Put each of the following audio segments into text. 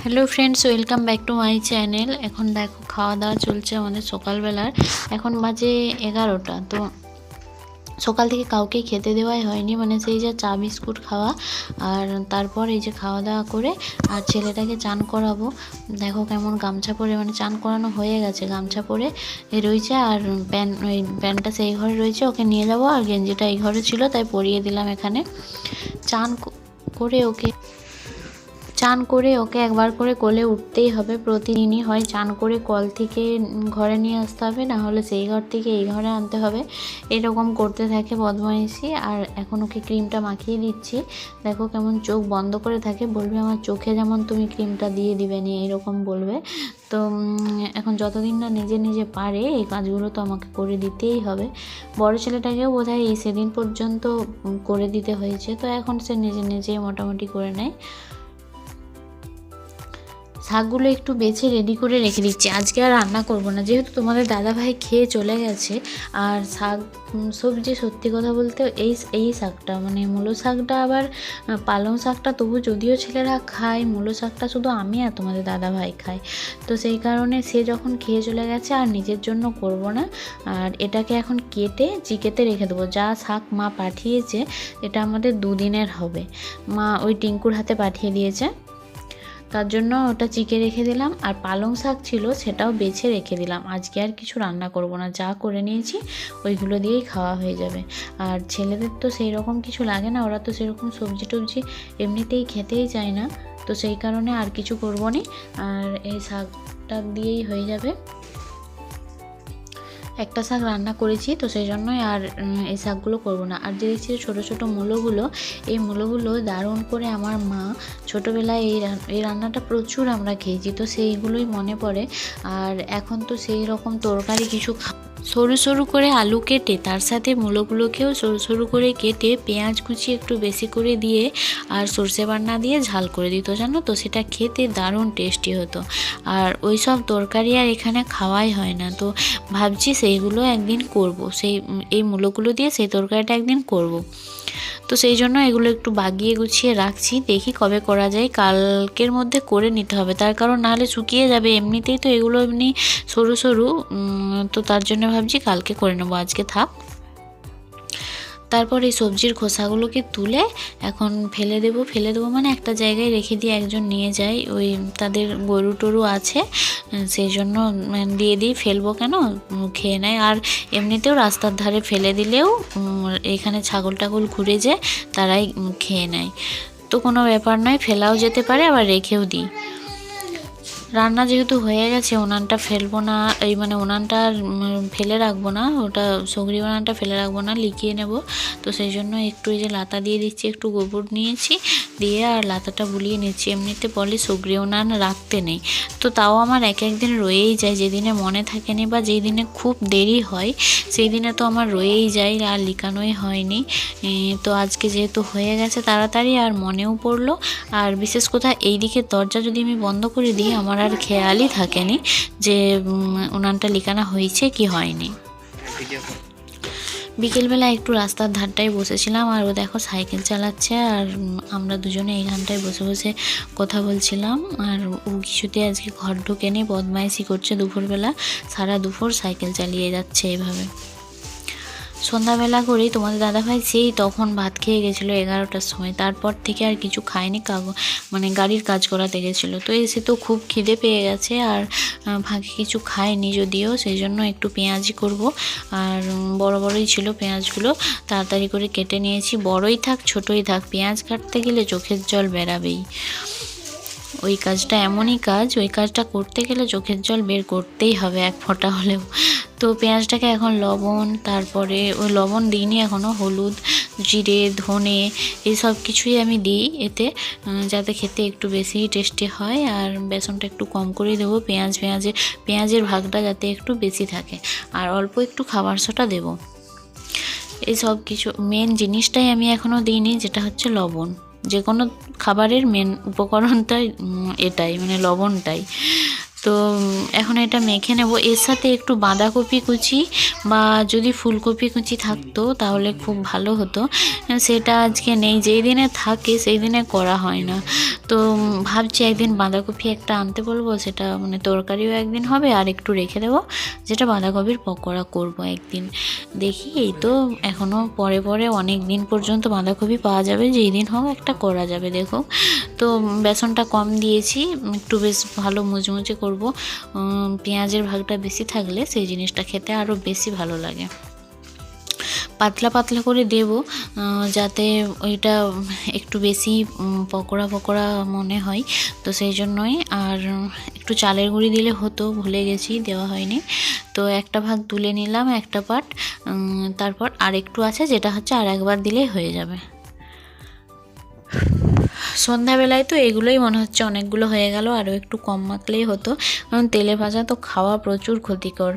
Hello friends welcome back to my channel এখন দেখো, খাওয়া দাওয়া চলছে আমাদের সকালবেলার। এখন বাজে এগারোটা, তো সকাল থেকে কাউকে খেতে দেওয়াই হয়নি মানে সেই যে চা বিস্কুট খাওয়া আর তারপর এই যে খাওয়া দাওয়া করে আর ছেলেটাকে চান করাবো। দেখো কেমন গামছা পরে মানে চান করানো হয়ে গেছে, গামছা পরে রয়েছে আর প্যান্ট ওই প্যান্টটা সেই ঘরে রয়েছে, ওকে নিয়ে যাব। আর গেঞ্জিটা এই ঘরে ছিল, তাই পরিয়ে দিলাম এখানে। চান করে ওকে চান করে ওকে একবার করে কোলে উঠতেই হবে, প্রতিদিনই হয় চান করে কল থেকে ঘরে নিয়ে আসতে হবে, না হলে সেই ঘর থেকে এই ঘরে আনতে হবে। এরকম করতে থাকে বদমাইশি, আর এখন ওকে ক্রিমটা মাখিয়ে দিচ্ছি। দেখো কেমন চোখ বন্ধ করে থাকে, বলবে আমার চোখে যেমন তুমি ক্রিমটা দিয়ে দিবে নি এরকম বলবে। তো এখন যতদিন না নিজে নিজে পারে, এই কাজগুলো তো আমাকে করে দিতেই হবে। বড় ছেলেটাকেও বোধহয় এই সেদিন পর্যন্ত করে দিতে হয়েছে, তো এখন সে নিজে নিজে মোটামুটি করে নেয়। শাকগুলো একটু বেছে রেডি করে রেখে দিচ্ছি। আজকে আর রান্না করব না, যেহেতু তোমাদের দাদাভাই খেয়ে চলে গেছে, আর শাক সবজি সত্যি কথা বলতে এই এই শাকটা মানে মূলো শাকটা আবার পালং শাকটা, তবু যদিও ছেলেরা খায়, মূলো শাকটা শুধু আমি আর তোমাদের দাদাভাই খাই। তো সেই কারণে সে যখন খেয়ে চলে গেছে, আর নিজের জন্য করব না, আর এটাকে এখন কেটে, চিকেতে রেখে দেবো। যা শাক মা পাঠিয়েছে, এটা আমাদের দুদিনের হবে। মা ওই টিঙ্কুর হাতে পাঠিয়ে দিয়েছে। তার জন্য ওটা চিকে রেখে দিলাম। আর পালং শাক ছিল সেটাও বেছে রেখে দিলাম। আজকে আর কিছু রান্না করব না। যা করে নিয়েছি ওইগুলো দিয়েই খাওয়া হয়ে যাবে। আর ছেলেদের তো সেই রকম কিছু লাগে না। ওরা তো সেরকম সবজি টবজি এমনিতেই খেতেই চায় না। তো সেই কারণে আর কিছু করব না। আর এই শাক টাক দিয়েই হয়ে যাবে। একটা শাক রান্না করেছি, তো সেই জন্যই আর এই শাকগুলো করব না। আর যে দেখছি ছোটো ছোটো মূলোগুলো, এই মূলোগুলো দারুণ করে আমার মা ছোটোবেলায় এই এই রান্নাটা প্রচুর আমরা খেয়েছি, তো সেইগুলোই মনে পড়ে। আর এখন তো সেই রকম তরকারি কিছু সরু সরু করে আলু কেটে, তার সাথে মূলোগুলোকেও সরু সরু করে কেটে পেঁয়াজ কুচি একটু বেশি করে দিয়ে আর সর্ষে বান্না দিয়ে ঝাল করে দিত, জানো তো? সেটা খেতে দারুণ টেস্টি হতো। আর ওই সব তরকারি আর এখানে খাওয়াই হয় না। তো ভাবছি সেইগুলো একদিন করব। সেই, এই মূলোগুলো দিয়ে সেই তরকারিটা একদিন করব। তো সেই জন্য এগুলো একটু বাগিয়ে গুছিয়ে রাখছি। দেখি কবে করা যায়। কালকের মধ্যে করে নিতে হবে। তার কারণ নাহলে শুকিয়ে যাবে। এমনিতেই তো এগুলো এমনি সরু সরু। তো তার জন্য ভাবছি কালকে করে নেব। আজকে থাক। তারপর এই সবজির খোসাগুলোকে তুলে এখন ফেলে দেবো। ফেলে দেবো মানে একটা জায়গায় রেখে দিয়ে একজন নিয়ে যায়। ওই তাদের গরু টরু আছে, সেই জন্য দিয়ে দিই ফেলব কেন? খেয়ে নেয়। আর এমনিতেও রাস্তার ধারে ফেলে দিলেও এখানে ছাগল টাগল ঘুরে যায়, তারাই খেয়ে নেয়। তো কোনো ব্যাপার নয়, ফেলাও যেতে পারে, আবার রেখেও দিই। রান্না যেহেতু হয়ে গেছে, উনানটা ফেলব না, এই মানে উনানটা ফেলে রাখব না, ওটা সগরি উনানটা ফেলে রাখব না, লিখিয়ে নেব। তো সেই জন্য একটু এই যে লাতা দিয়ে দিচ্ছি, একটু গোবর নিয়েছি দিয়ে আর লাতাটা বুলিয়ে নিচ্ছি। এমনিতে বলে সগরি উনান রাখতে নেই। তো তাও আমার এক একদিন রয়েই যায়। যেদিনে মনে থাকে থাকেনি বা যেই দিনে খুব দেরি হয় সেই দিনে তো আমার রয়েই যায় আর লিকানোই হয়নি। তো আজকে যেহেতু হয়ে গেছে তাড়াতাড়ি আর মনেও পড়ল। আর বিশেষ কথা এই দিকের দরজা যদি আমি বন্ধ করে দিই, আমার আর খেয়ালই থাকেনি যে উনানটা লিখানো হয়েছে কি হয়নি। বিকেলবেলা একটু রাস্তার ধারটায় বসেছিলাম আর ও দেখো সাইকেল চালাচ্ছে আর আমরা দুজনে এইখানটায় বসে বসে কথা বলছিলাম আর ও কিছুতে আজকে ঘর ঢুকে নিয়ে বদমাইশি করছে দুপুরবেলা। সারা দুপুর সাইকেল চালিয়ে যাচ্ছে এভাবে। সন্ধ্যাবেলা করেই তোমাদের দাদাভাই সেই তখন ভাত খেয়ে গেছিল এগারোটার সময়, তারপর থেকে আর কিছু খায়নি কাগজ মানে গাড়ির কাজ করাতে গেছিল। তো এসে তো খুব খিদে পেয়ে গেছে আর ফাঁকে কিছু খায়নি যদিও সেই জন্য একটু পেঁয়াজি করব। আর বড় বড়ই ছিল পেঁয়াজগুলো, তাড়াতাড়ি করে কেটে নিয়েছি। বড়ই থাক, ছোটই থাক, পেঁয়াজ কাটতে গেলে চোখের জল বেরাবেই। ওই কাজটা এমনই কাজ, ওই কাজটা করতে গেলে চোখের জল বের করতেই হবে এক ফোঁটা হলেও। তো পেঁয়াজটাকে এখন লবণ, তারপরে ওই লবণ দিইনি এখনও হলুদ, জিরে, ধনে, এই সব কিছুই আমি দিই এতে যাতে খেতে একটু বেশি টেস্টি হয় আর বেসনটা একটু কম করেই দেবো, পেঁয়াজ, পেঁয়াজে, পেঁয়াজের ভাগটা যাতে একটু বেশি থাকে। আর অল্প একটু খাবার সোটা দেবো। এই সব কিছু মেন জিনিসটাই আমি এখনও দিইনি, যেটা হচ্ছে লবণ। যে কোনো খাবারের মেন উপকরণটাই এটাই মানে লবণটাই। তো এখন এটা মেখে নেব। এর সাথে একটু বাঁধাকপি কুচি বা যদি ফুলকপি কুচি থাকতো তাহলে খুব ভালো হতো। সেটা আজকে নেই। যেই দিনে থাকে সেই দিনে করা হয় না। তো ভাবছি একদিন বাঁধাকপি একটা আনতে বলব, সেটা মানে তরকারিও একদিন হবে আর একটু রেখে দেবো। যেটা বাঁধাকপির পকোড়া করব একদিন। দেখি, এই তো এখনও পরে পরে অনেক দিন পর্যন্ত বাঁধাকপি পাওয়া যাবে। যেই দিন হোক একটা করা যাবে, দেখো। তো বেসনটা কম দিয়েছি, একটু বেশ ভালো মুচমুচে করব। উম, পেঁয়াজের ভাগটা বেশি থাকলে সেই জিনিসটা খেতে আরও বেশি ভালো লাগে। পাতলা পাতলা করে দেব যাতে ওইটা একটু বেশি পকোড়া পকোড়া মনে হয়। তো সেই জন্যই আর একটু চালের গুঁড়ি দিলে হতো ভুলে গেছি দেওয়া হয়নি। তো একটা ভাগ তুলে নিলাম একটা পাট তারপর আর একটু আছে যেটা হচ্ছে আর একবার দিলেই হয়ে যাবে। সন্ধ্যাবেলায় তো এগুলোই মনে হচ্ছে অনেকগুলো হয়ে গেল আরও একটু কম মাখলেই হতো। কারণ তেলে ভাজা তো খাওয়া প্রচুর ক্ষতিকর।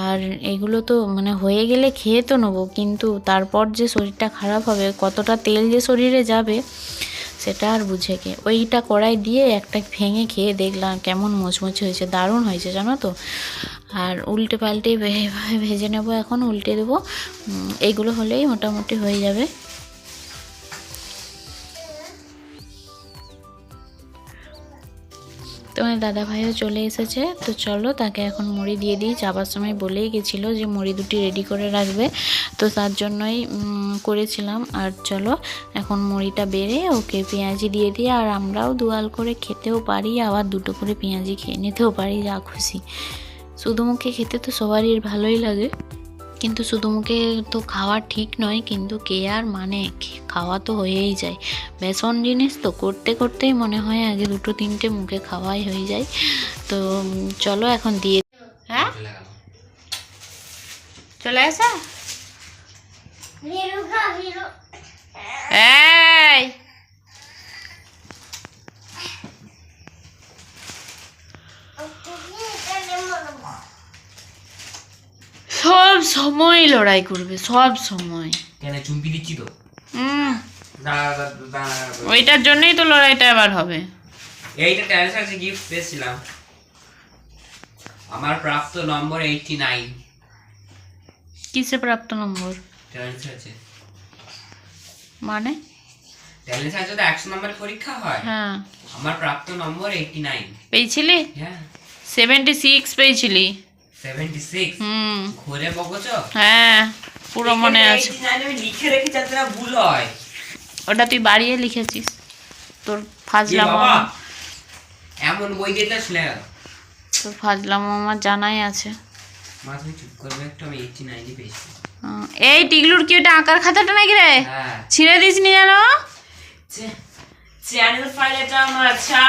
আর এগুলো তো মানে হয়ে গেলে খেয়ে তো নেব কিন্তু তারপর যে শরীরটা খারাপ হবে কতটা তেল যে শরীরে যাবে সেটা আর বুঝে কে। ওইটা কড়াই দিয়ে একটা ভেঙে খেয়ে দেখলাম কেমন মোচমোচে হয়েছে দারুণ হয়েছে জানো তো। আর উল্টে পাল্টে ভেজে নেব এখন উল্টে দেবো। উম, এইগুলো হলেই মোটামুটি হয়ে যাবে। তোমার দাদা ভাইও চলে এসেছে। তো চলো তাকে এখন মুড়ি দিয়ে দিই। যাবার সময় বলেই গেছিল যে মুড়ি দুটি রেডি করে রাখবে। তো তার জন্যই করেছিলাম। আর চলো, এখন মুড়িটা বেড়ে ওকে পেঁয়াজি দিয়ে দিয়ে আর আমরাও দুয়াল করে খেতেও পারি, আবার দুটো করে পেঁয়াজি খেয়ে নিতেও পারি, যা খুশি। শুধু মুখে খেতে তো সবারই ভালোই লাগে। কিন্তু শুধু মুখে তো খাওয়া ঠিক নয় কিন্তু কে আর মানে? খাওয়া তো হয়েই যায়। বেসন জিনিস তো করতে করতেই মনে হয় আগে দুটো তিনটে মুখে খাওয়াই হয়ে যায়। তো চলো এখন দিয়ে হ্যাঁ? চলে আসা? এই! সব সময় লড়াই করবে সব সময়। কেন চুম্পি দিচ্ছি তো। ওইটার জন্যই তো লড়াইটা এবার হবে। এইটা ট্যালেন্স আছে গিফট পেয়েছিলাম। আমার প্রাপ্ত নম্বর এইটটি নাইন কিসে প্রাপ্ত নম্বর? ট্যালেন্স আছে মানে? ট্যালেন্স আছে তো একশো নম্বরের পরীক্ষা হয় হ্যাঁ। আমার প্রাপ্ত নম্বর এইটটি নাইন পেয়েছিলি? হ্যাঁ। সেভেন্টি সিক্স পেয়েছিলি। সেভেন্টি সিক্স হুম। ঘুরে বকছ? হ্যাঁ পুরো মনে আছে। আমি লিখে রেখেছি যাতে না ভুল হয়। ওটা তুই বাড়িয়ে লিখেছিস। তোর ফাজলাম। এমন বই দিতে শুনে গেল তোর ফাজলাম আমার জানাই আছে। মা তুমি চুপ করবে একটু আমি এইটটি নাইনই পেয়েছি। এই টিগলুর কি ওটা আঁকার খাতাটা নাকি রে? হ্যাঁ। ছিঁড়ে দিস নি জানো চ্যানেল ফাইল এটা আমার আচ্ছা